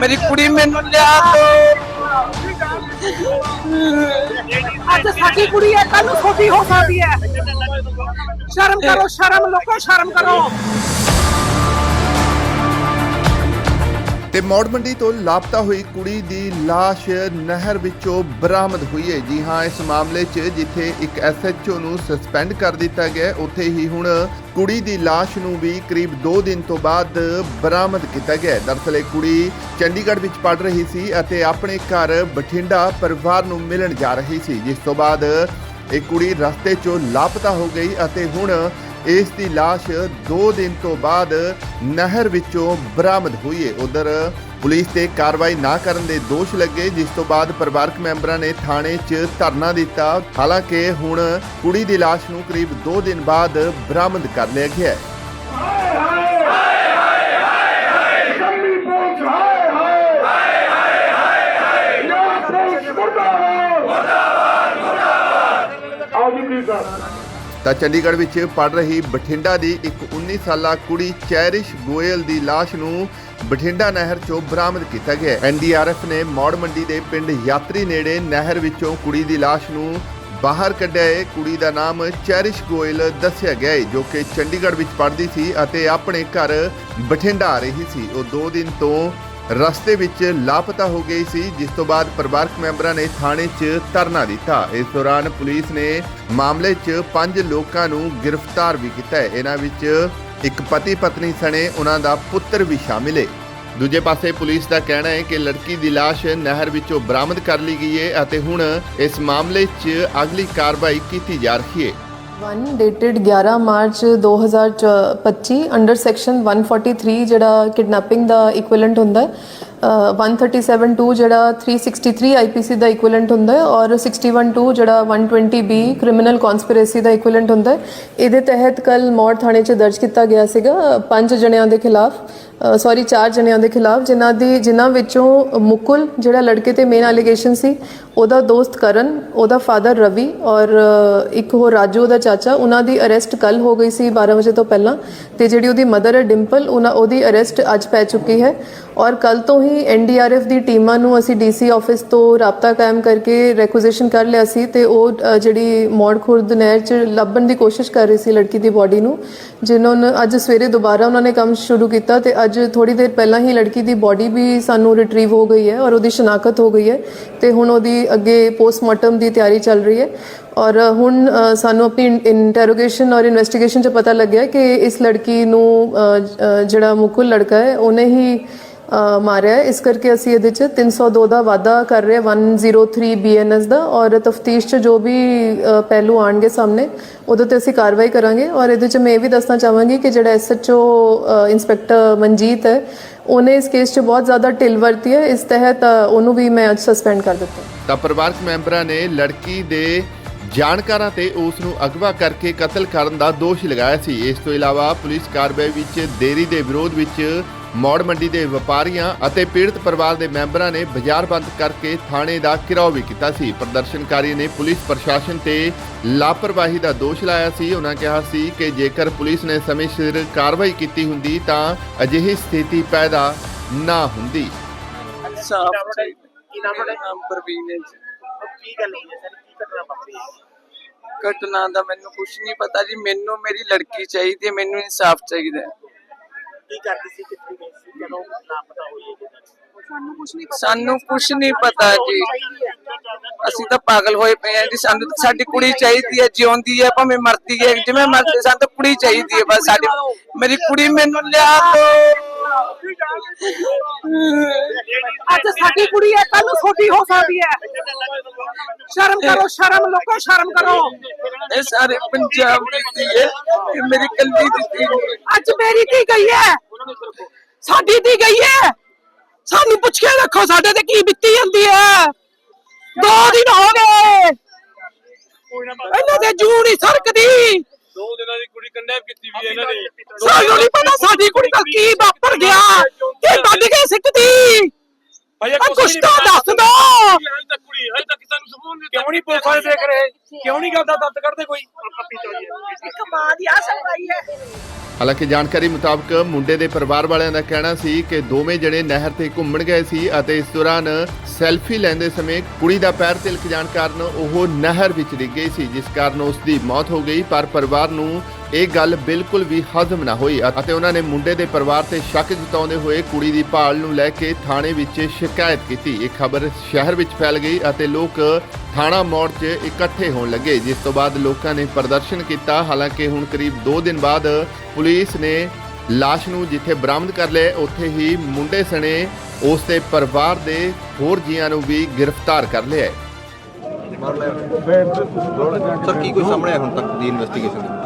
ਮੇਰੀ ਕੁੜੀ ਮੈਨੂੰ ਲਿਆ ਦੋ। ਅੱਜ ਸਾਡੀ ਕੁੜੀ ਹੈ ਕੱਲ ਨੂੰ ਛੋਟੀ ਹੋ ਸਕਦੀ ਹੈ। ਸ਼ਰਮ ਕਰੋ, ਸ਼ਰਮ, ਲੋਕੋ, ਸ਼ਰਮ ਕਰੋ। ਤੇ ਮੌੜ ਮੰਡੀ ਤੋਂ ਲਾਪਤਾ ਹੋਈ ਕੁੜੀ ਦੀ ਲਾਸ਼ ਨਹਿਰ ਵਿੱਚੋਂ ਬਰਾਮਦ ਹੋਈ ਹੈ ਜੀ ਹਾਂ, ਇਸ ਮਾਮਲੇ 'ਚ ਜਿੱਥੇ ਇੱਕ ਐਸਐਚਓ ਨੂੰ ਸਸਪੈਂਡ ਕਰ ਦਿੱਤਾ ਗਿਆ ਉੱਥੇ ਹੀ ਹੁਣ ਕੁੜੀ ਦੀ ਲਾਸ਼ ਨੂੰ ਵੀ ਕਰੀਬ 2 ਦਿਨ ਤੋਂ ਬਾਅਦ ਬਰਾਮਦ ਕੀਤਾ ਗਿਆ ਹੈ। ਦਰਅਸਲ ਇਹ ਕੁੜੀ ਚੰਡੀਗੜ੍ਹ ਵਿੱਚ ਪੜ ਰਹੀ ਸੀ ਅਤੇ ਆਪਣੇ ਘਰ ਬਠਿੰਡਾ ਪਰਿਵਾਰ ਨੂੰ ਮਿਲਣ ਜਾ ਰਹੀ ਸੀ ਜਿਸ ਤੋਂ ਬਾਅਦ ਇਹ ਕੁੜੀ ਰਸਤੇ 'ਚੋਂ ਲਾਪਤਾ ਹੋ ਗਈ ਅਤੇ ਹੁਣ ਇਸ ਦੀ ਲਾਸ਼ 2 ਦਿਨ ਤੋਂ ਬਾਅਦ ਨਹਿਰ ਵਿੱਚੋਂ ਬਰਾਮਦ ਹੋਈ ਹੈ। ਉਧਰ ਪੁਲਿਸ ਤੇ ਕਾਰਵਾਈ ਨਾ ਕਰਨ ਦੇ ਦੋਸ਼ ਲੱਗੇ, ਜਿਸ ਤੋਂ ਬਾਅਦ ਪਰਿਵਾਰਕ ਮੈਂਬਰਾਂ ਨੇ ਥਾਣੇ 'ਚ ਧਰਨਾ ਦਿੱਤਾ। ਹਾਲਾਂਕਿ ਹੁਣ ਕੁੜੀ ਦੀ ਲਾਸ਼ ਨੂੰ ਕਰੀਬ 2 ਦਿਨ ਬਾਅਦ ਬਰਾਮਦ ਕਰ ਲਿਆ ਗਿਆ ਹੈ ਕੰਨੀ ਪਹੁੰਚ ਹਾਏ ਹਾਏ ਹਾਏ ਹਾਏ ਹਾਏ ਹਾਏ ਪਹੁੰਚ ਮੁਰਦਾਬਾਦ ਮੁਰਦਾਬਾਦ ਮੁਰਦਾਬਾਦ ਆਓ ਜੀ ਪਲੀਜ਼ ਸਰ ਤਾਂ ਚੰਡੀਗੜ੍ਹ ਵਿੱਚ ਪੜ ਰਹੀ ਬਠਿੰਡਾ ਦੀ ਇੱਕ 19 ਸਾਲਾ ਕੁੜੀ ਚੈਰਿਸ਼ ਗੋਇਲ ਦੀ ਲਾਸ਼ ਨੂੰ ਬਠਿੰਡਾ ਨਹਿਰ 'ਚੋਂ ਬਰਾਮਦ ਕੀਤਾ ਗਿਆ ਐਨਡੀਆਰਐਫ ਨੇ ਮੌੜ ਮੰਡੀ ਦੇ ਪਿੰਡ ਯਾਤਰੀ ਨੇੜੇ ਨਹਿਰ ਵਿੱਚੋਂ ਕੁੜੀ ਦੀ ਲਾਸ਼ ਨੂੰ ਬਾਹਰ ਕੱਢਿਆ ਹੈ। ਕੁੜੀ ਦਾ ਨਾਮ ਚੈਰਿਸ਼ ਗੋਇਲ ਦੱਸਿਆ ਗਿਆ ਹੈ, ਜੋ ਕਿ ਚੰਡੀਗੜ੍ਹ ਵਿੱਚ ਪੜ੍ਹਦੀ ਸੀ ਅਤੇ ਆਪਣੇ ਘਰ ਬਠਿੰਡਾ ਆ ਰਹੀ ਸੀ। ਉਹ 2 ਦਿਨ ਤੋਂ ਰਸਤੇ ਵਿੱਚ ਲਾਪਤਾ ਹੋ ਗਈ ਸੀ, ਜਿਸ ਤੋਂ ਬਾਅਦ ਪਰਿਵਾਰਕ ਮੈਂਬਰਾਂ ਨੇ ਥਾਣੇ 'ਚ ਧਰਨਾ ਦਿੱਤਾ। ਇਸ ਦੌਰਾਨ ਪੁਲਿਸ ਨੇ ਮਾਮਲੇ 'ਚ ਪੰਜ ਲੋਕਾਂ ਨੂੰ ਗ੍ਰਿਫਤਾਰ ਵੀ ਕੀਤਾ ਹੈ। ਇਹਨਾਂ ਵਿੱਚ ਇੱਕ ਪਤੀ ਪਤਨੀ ਸਣੇ ਉਹਨਾਂ ਦਾ ਪੁੱਤਰ ਵੀ ਸ਼ਾਮਿਲ ਹੈ। ਦੂਜੇ ਪਾਸੇ ਪੁਲਿਸ ਦਾ ਕਹਿਣਾ ਹੈ ਕਿ ਲੜਕੀ ਦੀ ਲਾਸ਼ ਨਹਿਰ ਵਿੱਚੋਂ ਬਰਾਮਦ ਕਰ ਲਈ ਗਈ ਹੈ ਅਤੇ ਹੁਣ ਇਸ ਮਾਮਲੇ 'ਚ ਅਗਲੀ ਕਾਰਵਾਈ ਕੀਤੀ ਜਾ ਰਹੀ ਹੈ। 1 dated 11 ਮਾਰਚ 2025 ਅੰਡਰ ਸੈਕਸ਼ਨ 143 ਜਿਹੜਾ ਕਿਡਨੈਪਿੰਗ ਦਾ ਇਕੁਇਵਲੈਂਟ ਹੁੰਦਾ ਹੈ ਅ, 137.2 ਜਿਹੜਾ 363 ਆਈਪੀਸੀ ਦਾ ਇਕੁਇਵਲੈਂਟ ਹੁੰਦਾ ਹੈ ਔਰ 61.2 ਜਿਹੜਾ 120 ਬੀ ਕ੍ਰਿਮੀਨਲ ਕਨਸਪੀਰੇਸੀ ਦਾ ਇਕੁਇਵਲੈਂਟ ਹੁੰਦਾ ਹੈ। ਇਹਦੇ ਤਹਿਤ ਕੱਲ ਮੌੜ ਥਾਣੇ 'ਚ ਦਰਜ ਕੀਤਾ ਗਿਆ ਸੀਗਾ ਪੰਜ ਜਣਿਆਂ ਦੇ ਖਿਲਾਫ। ਸੌਰੀ ਚਾਰ ਜਣਿਆਂ ਦੇ ਖਿਲਾਫ, ਜਿਨ੍ਹਾਂ ਦੀ, ਜਿਨ੍ਹਾਂ ਵਿੱਚੋਂ ਮੁਕੁਲ, ਜਿਹੜਾ ਲੜਕੇ ਤੇ ਮੇਨ ਅਲੀਗੇਸ਼ਨ ਸੀ, ਉਹਦਾ ਦੋਸਤ ਕਰਨ, ਉਹਦਾ ਫਾਦਰ ਰਵੀ ਔਰ ਇੱਕ ਹੋਰ ਰਾਜੂ, ਉਹਦਾ ਚਾਚਾ, ਉਹਨਾਂ ਦੀ ਅਰੈਸਟ ਕੱਲ ਹੋ ਗਈ ਸੀ 12 ਵਜੇ ਤੋਂ ਪਹਿਲਾਂ ਤੇ ਜਿਹੜੀ ਉਹਦੀ ਮਦਰ ਹੈ ਡਿੰਪਲ ਉਹਨਾਂ, ਉਹਦੀ ਅਰੈਸਟ ਅੱਜ ਪੈ ਚੁੱਕੀ ਹੈ ਔਰ ਕੱਲ ਤੋਂ ਹੀ ਐਨਡੀਆਰਐਫ ਦੀ ਟੀਮਾਂ ਨੂੰ ਅਸੀਂ ਡੀਸੀ ਆਫਿਸ ਤੋਂ ਰਾਬਤਾ ਕਾਇਮ ਕਰਕੇ ਰੈਕੁਜੀਸ਼ਨ ਕਰ ਲਿਆ ਸੀ ਤੇ ਉਹ ਜਿਹੜੀ ਮੌੜ ਖੁਰਦ ਨਹਿਰ 'ਚ ਲੱਭਣ ਦੀ ਕੋਸ਼ਿਸ਼ ਕਰ ਰਹੀ ਸੀ ਲੜਕੀ ਦੀ ਬਾਡੀ ਨੂੰ, ਜਿਨ੍ਹਾਂ ਨੇ ਅੱਜ ਸਵੇਰੇ ਦੁਬਾਰਾ ਉਹਨਾਂ ਨੇ ਕੰਮ ਸ਼ੁਰੂ ਕੀਤਾ ਤੇ ਅੱਜ ਅੱਜ ਥੋੜੀ ਦੇਰ ਪਹਿਲਾਂ ਹੀ ਲੜਕੀ ਦੀ ਬਾਡੀ ਵੀ ਸਾਨੂੰ ਰਿਟਰੀਵ ਹੋ ਗਈ ਹੈ ਔਰ ਉਹਦੀ ਸ਼ਨਾਖਤ ਹੋ ਗਈ ਹੈ ਤੇ ਹੁਣ ਉਹਦੀ ਅੱਗੇ ਪੋਸਟਮਾਰਟਮ ਦੀ ਤਿਆਰੀ ਚੱਲ ਰਹੀ ਹੈ ਔਰ ਹੁਣ ਸਾਨੂੰ ਆਪਣੀ ਇੰਟਰੋਗੇਸ਼ਨ ਔਰ ਇਨਵੈਸਟੀਗੇਸ਼ਨ 'ਚ ਪਤਾ ਲੱਗਿਆ ਕਿ ਇਸ ਲੜਕੀ ਨੂੰ ਜਿਹੜਾ ਮੁਕੁਲ ਲੜਕਾ ਹੈ, ਉਹਨੇ ਹੀ ਮਾਰਿਆ ਇਸ ਕਰਕੇ ਅਸੀਂ ਇਹਦੇ 'ਚ 302 ਦਾ ਵਾਅਦਾ ਕਰ ਰਹੇ ਹਾਂ। 103 ਬੀਐਨਐਸ ਦਾ ਔਰ ਤਫਤੀਸ਼ 'ਚ ਜੋ ਵੀ ਪਹਿਲੂ ਆਣਗੇ ਸਾਹਮਣੇ, ਉਹਦੇ ਤੇ ਅਸੀਂ ਕਾਰਵਾਈ ਕਰਾਂਗੇ। ਔਰ ਇਹਦੇ 'ਚ ਮੈਂ ਇਹ ਵੀ ਦੱਸਣਾ ਚਾਹਾਂਗੀ ਕਿ ਜਿਹੜਾ ਐਸਐਚਓ ਇੰਸਪੈਕਟਰ ਮਨਜੀਤ ਹੈ, ਉਹਨੇ ਇਸ ਕੇਸ 'ਚ ਬਹੁਤ ਜ਼ਿਆਦਾ ਢਿੱਲ ਵਰਤੀ ਹੈ। ਇਸ ਤਹਿਤ ਉਹਨੂੰ ਵੀ ਮੈਂ ਅੱਜ ਸਸਪੈਂਡ ਕਰ ਦਿੱਤਾ। ਤਾਂ ਪਰਿਵਾਰਕ ਮੈਂਬਰਾਂ ਨੇ ਲੜਕੀ ਦੇ ਜਾਣਕਾਰਾਂ ਤੇ ਉਸ ਨੂੰ ਅਗਵਾ ਕਰਕੇ ਕਤਲ ਕਰਨ ਦਾ ਦੋਸ਼ ਲਗਾਇਆ ਸੀ। ਇਸ ਤੋਂ ਇਲਾਵਾ ਪੁਲਿਸ ਕਾਰਵਾਈ ਵਿੱਚ ਦੇਰੀ ਦੇ ਵਿਰੋਧ ਵਿੱਚ ਮੌੜ ਮੰਡੀ ਦੇ ਵਪਾਰੀਆਂ ਅਤੇ ਪੀੜਤ ਪਰਿਵਾਰ ਦੇ ਮੈਂਬਰਾਂ ਨੇ ਬਾਜ਼ਾਰ ਬੰਦ ਕਰਕੇ ਥਾਣੇ ਦਾ ਘਿਰਾਓ ਵੀ ਕੀਤਾ ਸੀ। ਪ੍ਰਦਰਸ਼ਨਕਾਰੀ ਨੇ ਪੁਲਿਸ ਪ੍ਰਸ਼ਾਸਨ ਤੇ ਲਾਪਰਵਾਹੀ ਦਾ ਦੋਸ਼ ਲਾਇਆ ਸੀ। ਉਹਨਾਂ ਕਿਹਾ ਸੀ ਕਿ ਜੇਕਰ ਪੁਲਿਸ ਨੇ ਸਮੇਂ ਸਿਰ ਕਾਰਵਾਈ ਕੀਤੀ ਹੁੰਦੀ ਤਾਂ ਅਜਿਹੀ ਸਥਿਤੀ ਪੈਦਾ ਨਾ ਹੁੰਦੀ। ਸਾਫ਼ ਕੀ ਨਾਮ ਤੁਹਾਡਾ? ਨਾਮ ਪ੍ਰਵੀਨ ਹੈ ਜੀ। ਕੀ ਗੱਲ ਹੋਈ ਹੈ ਸਰ? ਕੀ ਘਟਨਾ ਵਾਪਰੀ ਹੈ? ਘਟਨਾ ਦਾ ਮੈਨੂੰ ਕੁਝ ਨਹੀਂ ਪਤਾ ਜੀ। ਮੈਨੂੰ ਮੇਰੀ ਲੜਕੀ ਚਾਹੀਦੀ ਹੈ। ਮੈਨੂੰ ਇਨਸਾਫ ਚਾਹੀਦਾ ਹੈ। ਕੀ ਕਰਦੀ ਸੀ ਕਿੱਥੇ ਗਈ ਸੀ? ਕਦੋਂ ਲਾਪਤਾ ਹੋਈ ਹੈ ਜੀ ਸਾਨੂੰ ਕੁਝ ਨਹੀਂ ਸਾਨੂੰ ਕੁਝ ਨਹੀਂ ਪਤਾ ਜੀ। ਅਸੀਂ ਤਾਂ ਪਾਗਲ ਹੋਏ ਪਏ ਆ ਜੀ ਸਾਨੂੰ ਤਾਂ ਸਾਡੀ ਕੁੜੀ ਚਾਹੀਦੀ ਹੈ ਜਿਉਂਦੀ ਹੈ ਭਾਵੇਂ ਮਰਦੀ ਹੈ ਜਿਵੇਂ ਮਰਦੀ ਸਾਨੂੰ ਤਾਂ ਕੁੜੀ ਚਾਹੀਦੀ ਹੈ ਬਸ ਸਾਡੀ ਮੇਰੀ ਕੁੜੀ ਮੈਨੂੰ ਲਿਆ ਦੋ। ਅੱਜ ਸਾਡੀ ਕੁੜੀ ਹੈ ਕੱਲ ਨੂੰ ਛੋਟੀ ਹੋ ਸਕਦੀ ਹੈ। ਸ਼ਰਮ ਕਰੋ ਸ਼ਰਮ ਲੋਕੋ ਸ਼ਰਮ ਕਰੋ। ਇਹ ਸਾਰੇ ਪੰਜਾਬ ਦੀ ਧੀ ਹੈ ਇਹ ਮੇਰੀ ਕੱਲੀ ਦੀ ਧੀ ਹੈ। ਅੱਜ ਮੇਰੀ ਧੀ ਗਈ ਹੈ। ਸਾਡੀ ਧੀ ਗਈ ਹੈ। ਸਾਨੂੰ ਪੁੱਛ ਕੇ ਰੱਖੋ ਸਾਡੇ ਤੇ ਕੀ ਬੀਤੀ ਜਾਂਦੀ ਹੈ। ਦੋ ਦਿਨ ਹੋ ਗਏ। ਇਹਨਾਂ ਦੇ ਜੂ ਨਹੀਂ ਸਰਕਦੀ। ਦੋ ਦਿਨਾਂ ਦੀ ਕੁੜੀ ਕੰਡੈਮ ਕੀਤੀ ਵੀ ਹੈ ਇਹਨਾਂ ਨੇ। ਸਾਨੂੰ ਨਹੀਂ ਪਤਾ ਸਾਡੀ ਕੁੜੀ ਨਾਲ ਕੀ ਵਾਪਰ ਗਿਆ। ਕਿ ਵੱਜ ਕੇ ਸਿੱਕਦੀ ਆ ਕੁਛ ਤਾਂ। ਦੱਸ ਦੋ। ਹਜੇ ਤੱਕ ਕੁੜੀ ਹਜੇ ਤੱਕ ਸਾਨੂੰ ਸਬੂਤ ਨਹੀਂ ਦਿੱਤਾ। ਕਿਉਂ ਨਹੀਂ ਪੁਲਿਸ ਵਾਲੇ ਦੇਖ ਰਹੇ? ਕਿਉਂ ਨਹੀਂ ਗੱਲ ਦਾ ਦਰਦ ਕਰਦੇ ਕੋਈ? ਇੱਕ ਮਾਂ ਦੀ ਆ ਸਫ਼ਾਈ ਹੈ। ਹਾਲਾਂਕਿ ਜਾਣਕਾਰੀ ਮੁਤਾਬਕ ਮੁੰਡੇ ਦੇ ਪਰਿਵਾਰ ਵਾਲਿਆਂ ਦਾ ਕਹਿਣਾ ਸੀ ਕਿ ਦੋਵੇਂ ਜਣੇ ਨਹਿਰ ਤੇ ਘੁੰਮਣ ਗਏ ਸੀ ਅਤੇ ਇਸ ਦੌਰਾਨ ਸੈਲਫੀ ਲੈਂਦੇ ਸਮੇਂ ਕੁੜੀ ਦਾ ਪੈਰ ਤਿਲਕ ਜਾਣ ਕਾਰਨ ਉਹ ਨਹਿਰ ਵਿੱਚ ਡਿੱਗ ਗਈ ਸੀ ਜਿਸ ਕਾਰਨ ਉਸ ਦੀ ਮੌਤ ਹੋ ਗਈ। ਪਰ ਪਰਿਵਾਰ ਨੂੰ ਇਹ ਗੱਲ ਬਿਲਕੁਲ ਵੀ ਹਜ਼ਮ ਨਾ ਹੋਈ ਅਤੇ ਉਹਨਾਂ ਨੇ ਮੁੰਡੇ ਦੇ ਪਰਿਵਾਰ ਤੇ ਸ਼ੱਕ ਜਤਾਉਂਦੇ ਹੋਏ ਕੁੜੀ ਦੀ ਭਾਲ ਨੂੰ ਲੈ ਕੇ ਥਾਣੇ ਵਿੱਚ ਸ਼ਿਕਾਇਤ ਕੀਤੀ। ਇਹ ਖਬਰ ਸ਼ਹਿਰ ਵਿੱਚ ਫੈਲ ਗਈ ਅਤੇ ਲੋਕ ਥਾਣਾ ਮੋੜ 'ਚ ਇਕੱਠੇ ਹੋਣ ਲੱਗੇ, ਜਿਸ ਤੋਂ ਬਾਅਦ ਲੋਕਾਂ ਨੇ ਪ੍ਰਦਰਸ਼ਨ ਕੀਤਾ। ਹਾਲਾਂਕਿ ਹੁਣ ਕਰੀਬ 2 ਦਿਨ ਬਾਅਦ ਪੁਲਿਸ ਨੇ ਲਾਸ਼ ਨੂੰ ਜਿੱਥੇ ਬਰਾਮਦ ਕਰ ਲਿਆ, ਉੱਥੇ ਹੀ ਮੁੰਡੇ ਸਣੇ ਉਸ ਦੇ ਪਰਿਵਾਰ ਦੇ ਹੋਰ ਜੀਆਂ ਨੂੰ ਵੀ ਗ੍ਰਿਫਤਾਰ ਕਰ ਲਿਆ ਹੈ। ਸਰ, ਕੀ ਕੋਈ ਸਾਹਮਣੇ ਆਇਆ ਹੁਣ ਤੱਕ ਦੀ ਇਨਵੈਸਟੀਗੇਸ਼ਨ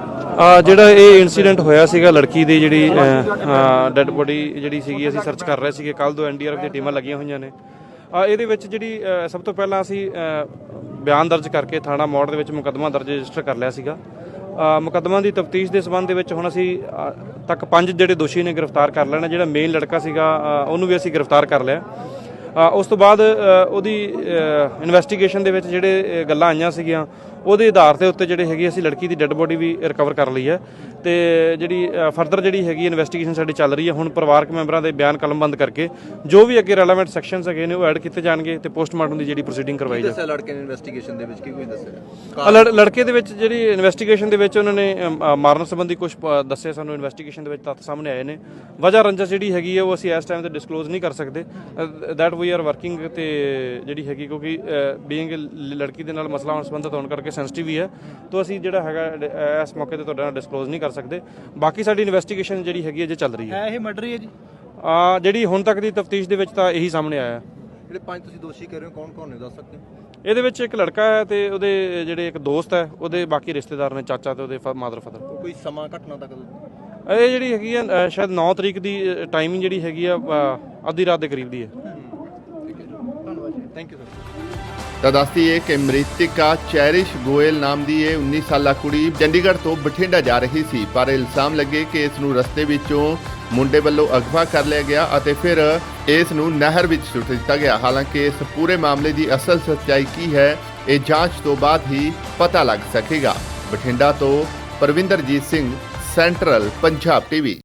ਜਿਹੜਾ ਇਹ ਇਨਸੀਡੈਂਟ ਹੋਇਆ ਸੀਗਾ ਲੜਕੀ ਦੀ ਜਿਹੜੀ ਡੈੱਡ ਬੋਡੀ ਜਿਹੜੀ ਸੀਗੀ, ਅਸੀਂ ਸਰਚ ਕਰ ਰਹੇ ਸੀਗੇ। ਕੱਲ ਦੋ ਐਨਡੀਆਰਐਫ ਦੀਆਂ ਟੀਮਾਂ ਲੱਗੀਆਂ ਹੋਈਆਂ ਨੇ। ਇਹਦੇ ਵਿੱਚ ਜਿਹੜੀ ਸਭ ਤੋਂ ਪਹਿਲਾਂ ਅਸੀਂ ਬਿਆਨ ਦਰਜ ਕਰਕੇ ਥਾਣਾ ਮੋੜ ਦੇ ਵਿੱਚ ਮੁਕੱਦਮਾ ਦਰਜ ਰਜਿਸਟਰ ਕਰ ਲਿਆ ਸੀਗਾ। ਮੁਕੱਦਮਾ ਦੀ ਤਫਤੀਸ਼ ਦੇ ਸਬੰਧ ਦੇ ਵਿੱਚ ਹੁਣ ਅਸੀਂ ਤੱਕ ਪੰਜ ਜਿਹੜੇ ਦੋਸ਼ੀ ਨੇ ਗ੍ਰਿਫਤਾਰ ਕਰ ਲੈਣਾ। ਜਿਹੜਾ ਮੇਨ ਲੜਕਾ ਸੀਗਾ ਉਹਨੂੰ ਵੀ ਅਸੀਂ ਗ੍ਰਿਫਤਾਰ ਕਰ ਲਿਆ। ਉਸ ਤੋਂ ਬਾਅਦ ਉਹਦੀ ਇਨਵੈਸਟੀਗੇਸ਼ਨ ਦੇ ਵਿੱਚ ਜਿਹੜੇ ਗੱਲਾਂ ਆਈਆਂ ਸੀਗੀਆਂ ਉਹਦੇ ਆਧਾਰ ਦੇ ਉੱਤੇ ਜਿਹੜੇ ਹੈਗੀ ਅਸੀਂ ਲੜਕੀ ਦੀ ਡੈੱਡ ਬੋਡੀ ਵੀ ਰਿਕਵਰ ਕਰ ਲਈ ਹੈ। ਤੇ ਜਿਹੜੀ ਫਰਦਰ ਜਿਹੜੀ ਹੈਗੀ ਇਨਵੈਸਟੀਗੇਸ਼ਨ ਸਾਡੀ ਚੱਲ ਰਹੀ ਹੈ ਹੁਣ ਪਰਿਵਾਰਕ ਮੈਂਬਰਾਂ ਦੇ ਬਿਆਨ ਕਲਮਬੰਦ ਕਰਕੇ ਜੋ ਵੀ ਅੱਗੇ ਰੈਲੇਵੈਂਟ ਸੈਕਸ਼ਨਸ ਹੈਗੇ ਨੇ ਉਹ ਐਡ ਕੀਤੇ ਜਾਣਗੇ ਤੇ ਪੋਸਟਮਾਰਟਮ ਦੀ ਜਿਹੜੀ ਪ੍ਰੋਸੀਡਿੰਗ ਕਰਵਾਈ ਜਾਵੇ ਦੱਸਿਆ ਲੜਕੇ ਨੇ ਇਨਵੈਸਟੀਗੇਸ਼ਨ ਦੇ ਵਿੱਚ? ਕੀ ਕੋਈ ਦੱਸਿਆ? ਲੜਕੇ ਦੇ ਵਿੱਚ ਜਿਹੜੀ ਇਨਵੈਸਟੀਗੇਸ਼ਨ ਦੇ ਵਿੱਚ ਉਹਨਾਂ ਨੇ ਮਾਰਨ ਸੰਬੰਧੀ ਕੁਝ ਦੱਸੇ ਸਾਨੂੰ ਇਨਵੈਸਟੀਗੇਸ਼ਨ ਦੇ ਵਿੱਚ ਤੱਥ ਸਾਹਮਣੇ ਆਏ ਨੇ। ਵਜ੍ਹਾ ਰੰਜਸ ਜਿਹੜੀ ਹੈਗੀ ਹੈ ਉਹ ਅਸੀਂ ਇਸ ਟਾਈਮ ਤੇ ਡਿਸਕਲੋਜ਼ ਨਹੀਂ ਕਰ ਸਕਦੇ। ਦੈਟ ਵੀ ਆਰ ਵਰਕਿੰਗ ਤੇ ਜਿਹੜੀ ਹੈਗੀ ਕਿਉਂਕਿ ਬੀਇੰਗ ਲੜਕੀ ਦੇ ਨਾਲ ਮਸਲਾ ਹੁਣ ਸੰਬੰਧਿਤ ਹੋਣ ਕਰਕੇ ਸੈਂਸਿਟਿਵ ਵੀ ਹੈ। ਤਾਂ ਅਸੀਂ ਜਿਹੜਾ ਹੈਗਾ ਇਸ ਮੌਕੇ ਤੇ ਤੁਹਾਡੇ ਨਾਲ ਡਿਸਕਲੋਜ਼ ਨਹੀਂ ਕਰ ਸਕਦੇ। ਬਾਕੀ ਸਾਡੀ ਇਨਵੈਸਟੀਗੇਸ਼ਨ ਜਿਹੜੀ ਹੈਗੀ ਹੈ ਜੇ ਚੱਲ ਰਹੀ ਹੈ। ਇਹ ਮਰਡਰ ਹੀ ਹੈ ਜੀ। ਆ ਜਿਹੜੀ ਹੁਣ ਤੱਕ ਦੀ ਤਫਤੀਸ਼ ਦੇ ਵਿੱਚ ਤਾਂ ਇਹੀ ਸਾਹਮਣੇ ਆਇਆ ਹੈ। ਜਿਹੜੇ ਪੰਜ ਤੁਸੀਂ ਦੋਸ਼ੀ ਕਹਿ ਰਹੇ ਹੋ ਕੌਣ ਕੌਣ ਨੇ ਦੱਸ ਸਕਦੇ ਇਹਦੇ ਵਿੱਚ ਇੱਕ ਲੜਕਾ ਹੈ ਤੇ ਉਹਦੇ ਜਿਹੜੇ ਇੱਕ ਦੋਸਤ ਹੈ ਉਹਦੇ ਬਾਕੀ ਰਿਸ਼ਤੇਦਾਰ ਨੇ ਚਾਚਾ ਤੇ ਉਹਦੇ ਮਾਦਰ ਫਾਦਰ ਕੋਈ ਸਮਾਂ ਘਟਨਾ ਤੱਕ ਇਹ ਜਿਹੜੀ ਹੈਗੀ ਆ ਸ਼ਾਇਦ 9 ਤਰੀਕ ਦੀ ਟਾਈਮਿੰਗ ਜਿਹੜੀ ਹੈਗੀ ਆ ਅ, ਅੱਧੀ ਰਾਤ ਦੇ ਕਰੀਬ ਦੀ ਹੈ। ਥੈਂਕ ਯੂ ਸਰ ਤਾਂ ਦੱਸਦੀ ਹੈ ਕਿ ਮ੍ਰਿਤਿਕਾ ਚੈਰਿਸ਼ ਗੋਇਲ ਨਾਮ ਦੀ ਇਹ 19 ਸਾਲਾ ਕੁੜੀ ਚੰਡੀਗੜ੍ਹ ਤੋਂ ਬਠਿੰਡਾ ਜਾ ਰਹੀ ਸੀ, ਪਰ ਇਲਜ਼ਾਮ ਲੱਗੇ ਕਿ ਇਸ ਨੂੰ ਰਸਤੇ ਵਿੱਚੋਂ ਮੁੰਡੇ ਵੱਲੋਂ ਅਗਵਾ ਕਰ ਲਿਆ ਗਿਆ ਅਤੇ ਫਿਰ ਇਸ ਨੂੰ ਨਹਿਰ ਵਿੱਚ ਸੁੱਟ ਦਿੱਤਾ ਗਿਆ। ਹਾਲਾਂਕਿ ਇਸ ਪੂਰੇ ਮਾਮਲੇ ਦੀ ਅਸਲ ਸੱਚਾਈ ਕੀ ਹੈ, ਇਹ ਜਾਂਚ ਤੋਂ ਬਾਅਦ ਹੀ ਪਤਾ ਲੱਗ ਸਕੇਗਾ। ਬਠਿੰਡਾ ਤੋਂ ਪਰਵਿੰਦਰਜੀਤ ਸਿੰਘ, ਸੈਂਟਰਲ ਪੰਜਾਬ ਟੀਵੀ।